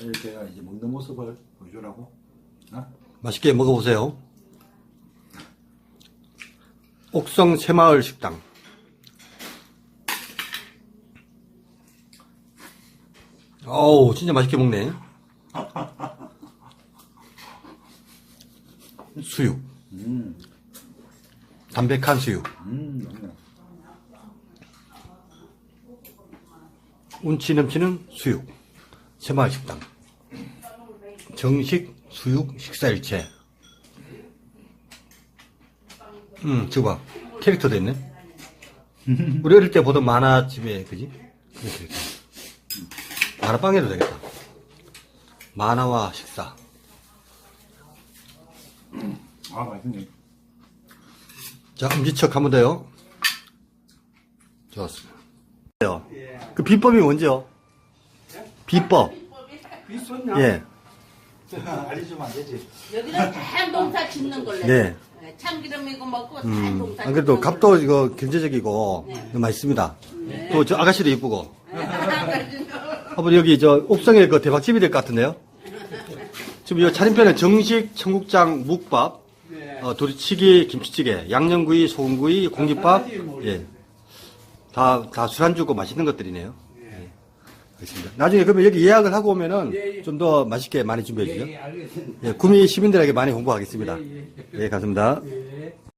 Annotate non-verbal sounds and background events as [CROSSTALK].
이렇게 이제 먹는 모습을 보여주라고. 어? 맛있게 먹어보세요. 옥성 새마을 식당. 어우, 진짜 맛있게 먹네. 수육. 음, 담백한 수육. 음, 맞네. 운치 넘치는 수육. 새마을 식당. 정식 수육 식사일체. 음, 저거 봐. 캐릭터도 있네. [LAUGHS] 우리 어릴 때 보던 만화집에, 그지? 만화빵 해도 되겠다. 만화와 식사. 아, 맛있네. 자, 엄지척 한번 더요. 좋았습니다. 그 비법이 뭔지요? 비법. 비슷냐? 예. 알려주면 안 되지. 여기는 다 농사 짓는 걸로. 네. 네, 참기름이고 먹고 다 음, 농사 안 그래도 짓는 값도 걸로. 이거 경제적이고 네. 맛있습니다. 또 저 아가씨도 이쁘고. [LAUGHS] 한번 여기 저 옥성에 그 대박집이 될 것 같은데요. 지금 이 차림표는 정식 청국장 묵밥, 네. 어, 도리치기 김치찌개, 양념구이, 소금구이, 공깃밥, 가지 뭐. 예. 다, 다 술안주고 맛있는 것들이네요. 예. 알겠습니다. 나중에 그러면 여기 예약을 하고 오면은 예, 예. 좀 더 맛있게 많이 준비해 주죠. 예, 예, 알겠습니다. 예, 구미 시민들에게 많이 홍보하겠습니다. 예, 예. 예, 감사합니다. 예.